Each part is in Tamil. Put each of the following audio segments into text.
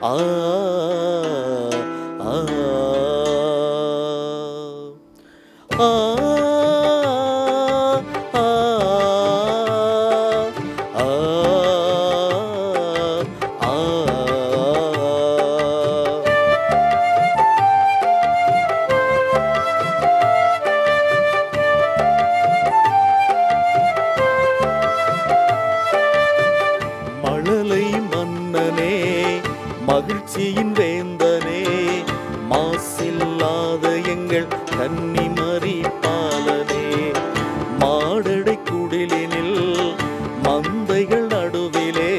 ஆ மழலை மன்னனே மகிழ்ச்சியின் வேந்தனே மாசில்லாத எங்கள் கன்னி பாலனே. மாடடை குடிலினில் மந்தைகள் நடுவிலே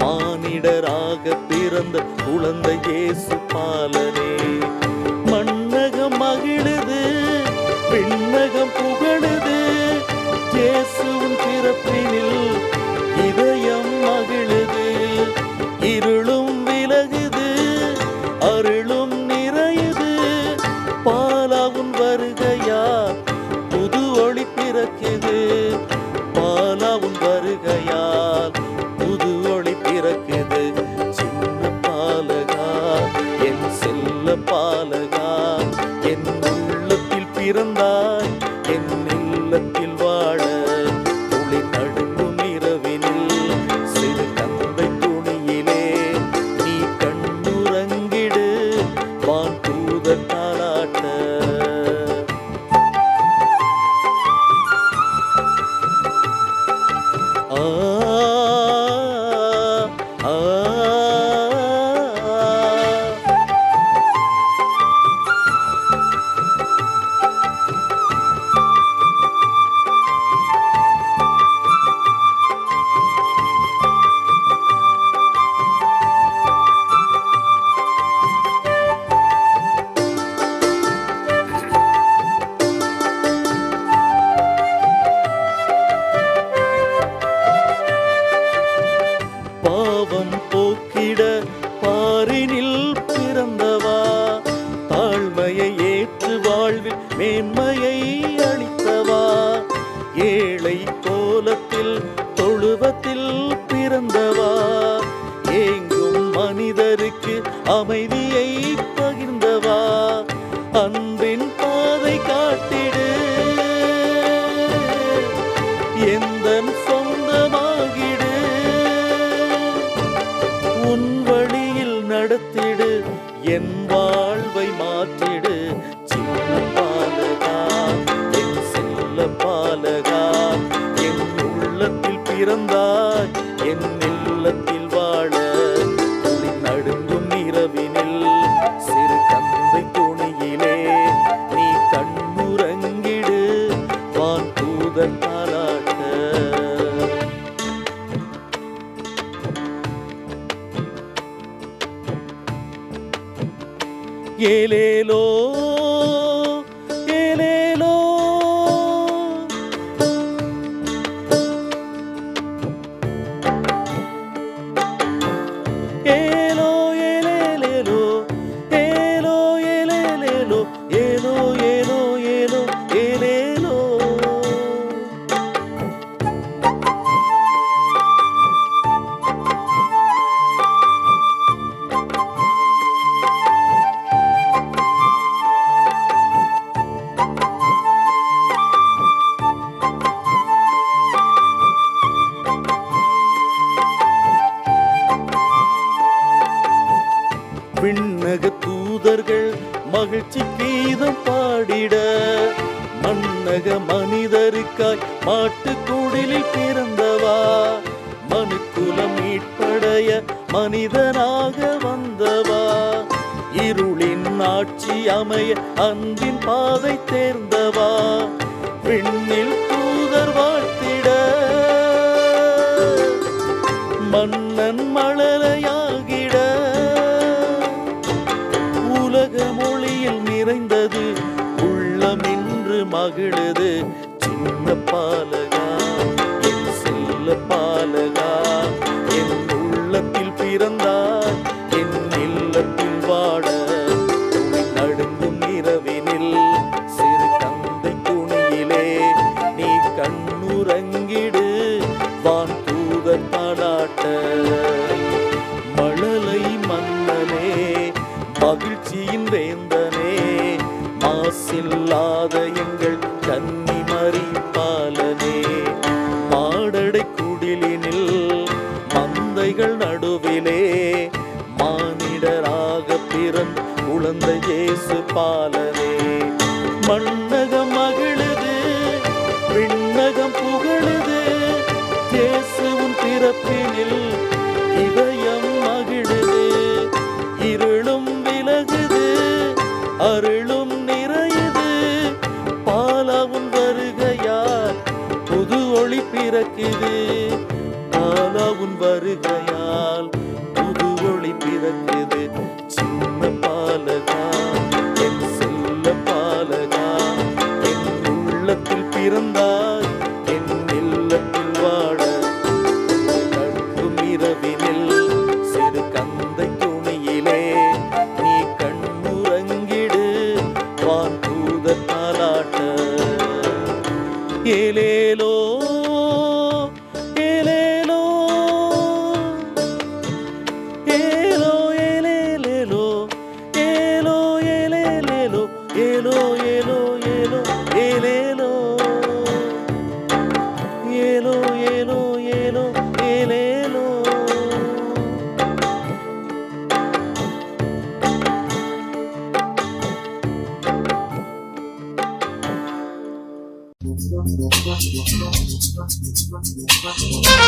மானிடராக பிறந்த குழந்தை இயேசு பாலனே. ஆ ஏழை கோலத்தில் தொழுவத்தில் பிறந்தவா? ஏங்கும் மனிதருக்கு அமைதி பிறந்தாய். என் இல்லத்தில் வாழ துளி நடுங்கும் இரவினில் சிறு கந்தை துணியிலே நீ கண்ணுறங்கிடு வான் தூதர் தாலாட்ட ஏலேலோ ஏலேலோ மாறிட மன்னக மனிதருக்காய் மாட்டு கூடிலில் பிறந்தவா? மனுக்குலம் மீட்படைய மனிதனாக வந்தவா? இருளின் ஆட்சி அமைய அன்பின் பாதை தேர்ந்தவா? விண்ணில் தூதர் வாழ்த்திட மன்னன் மழலையாகிட. உலக மொழியில் நிறைந்த மகிழுது சின்ன பாலகா என் செல்ல பாலகா என் உள்ளத்தில் பிறந்தாய் என் இல்லத்தில் வாட. நடுங்கும் இரவினில் சிறு தந்தை துணியிலே நீ கண்ணுறங்கிடு. வான் தூதர் பாடாட்ட. மழலை மன்னனே மகிழ்ச்சியின் வேந்தன். மாசில்லாத எங்கள் கன்னிமரி பாலனே மாடடை குடிலினில் மந்தைகள் நடுவிலே மானிடராக பிறந்த குழந்தை இயேசு பாலனே. மண்ணகம் மகிழுது விண்ணகம் புகழுது இயேசுவும் பிறப்பினில் இதயம் மகிழுது இருளும் விலகுது அருள் பிறக்குது பாலாவும் வருகையால் புது ஒளி பிறக்குது. Thank you.